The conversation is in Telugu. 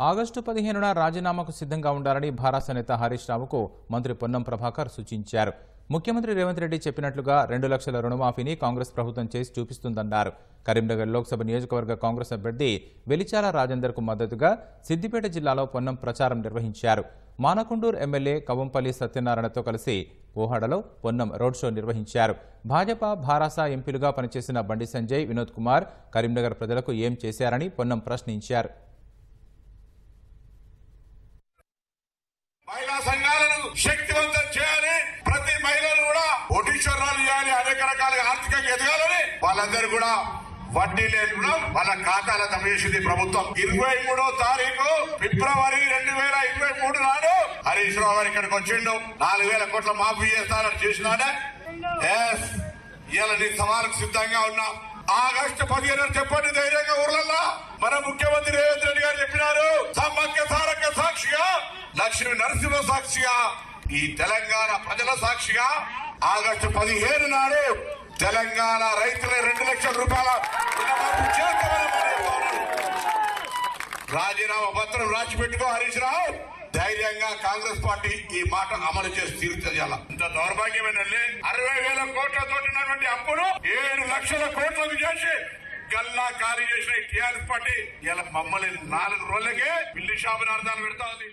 ఆగస్టు పదిహేనున రాజీనామాకు సిద్ధంగా ఉండాలని భారాస నేత హరీష్ రావుకు మంత్రి పొన్నం ప్రభాకర్ సూచించారు. ముఖ్యమంత్రి రేవంత్ రెడ్డి చెప్పినట్లుగా రెండు లక్షల రుణమాఫీని కాంగ్రెస్ ప్రభుత్వం చేసి చూపిస్తుందన్నారు. కరీంనగర్ లోక్సభ నియోజకవర్గ కాంగ్రెస్ అభ్యర్థి వెలిచాల రాజేందర్కు మద్దతుగా సిద్దిపేట జిల్లాలో పొన్నం ప్రచారం నిర్వహించారు. మానకొండూరు ఎమ్మెల్యే కవంపల్లి సత్యనారాయణతో కలిసి ఓహడలో పొన్నం రోడ్ షో నిర్వహించారు. భాజపా భారాస ఎంపీలుగా పనిచేసిన బండి సంజయ్ వినోద్ కుమార్ కరీంనగర్ ప్రజలకు ఏం చేశారని పొన్నం ప్రశ్నించారు. మహిళా సంఘాలను శక్తివంతం చేయాలి. ప్రతి మహిళను కూడా కోటీశ్వరాలు చేయాలి. అనేక రకాలుగా ఆర్థికంగా ఎదగాలని వాళ్ళందరూ కూడా వడ్డీ లేని రుణం వాళ్ళ ఖాతాల తమేసింది ప్రభుత్వం. ఇరవై మూడో తారీఖు ఫిబ్రవరి రెండు వేల ఇరవై మూడు నాడు హరీష్ రావు గారు ఇక్కడికి వచ్చిండు. నాలుగు వేల కోట్ల మాఫీ చేస్తారని చేసినాడే. ఇలా నీ సవాలకు సిద్ధంగా ఉన్నాం. ఆగస్టు పదిహేను చెప్పండి ధైర్యంగా ఊర్లల్లో. మన ముఖ్యమంత్రి రేవంత్ రెడ్డి గారు చెప్పినారు సమ్మక్క సారక్క సాక్షిగా లక్ష్మీ నరసింహ సాక్షిగా ఈ తెలంగాణ ప్రజల సాక్షిగా ఆగస్టు పదిహేను నాడు తెలంగాణ రైతుల రెండు లక్షల రూపాయల రాజీనామా పత్రం రాసి పెట్టుకో హరీష్ రావు. ధైర్యంగా కాంగ్రెస్ పార్టీ ఈ మాట అమలు చేసి తీరుతుంది ఇంత దౌర్భాగ్యమేనండి. అరవై వేల కోట్లతో ఉన్నటువంటి అప్పును ఏడు లక్షల కోట్లకు చేసి గల్లా ఖాళీ చేసిన టీఆర్ఎస్ పార్టీ ఇలా మమ్మల్ని నాలుగు రోజులకే పిల్లి షాపు అర్థాలు పెడతా ఉంది.